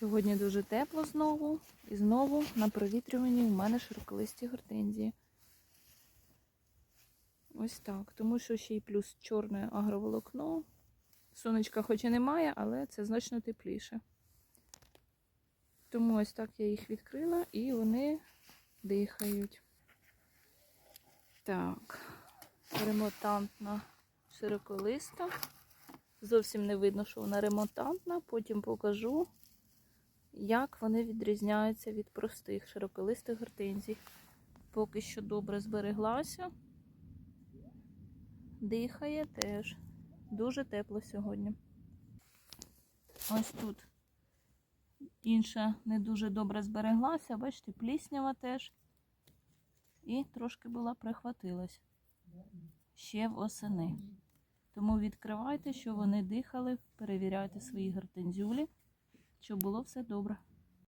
Сьогодні дуже тепло знову. І знову на провітрюванні у мене широколисті гортензії. Ось так. Тому що ще й плюс чорне агроволокно. Сонечка хоч і немає, але це значно тепліше. Тому ось так я їх відкрила і вони дихають. Так, ремонтантна широколиста. Зовсім не видно, що вона ремонтантна. Потім покажу, як вони відрізняються від простих широколистих гортензій. Поки що добре збереглася. Дихає теж. Дуже тепло сьогодні. Ось тут інша не дуже добре збереглася. Бачите, пліснява теж. І трошки була прихватилась ще восени. Тому відкривайте, що вони дихали, перевіряйте свої гортензюлі, щоб було все добре.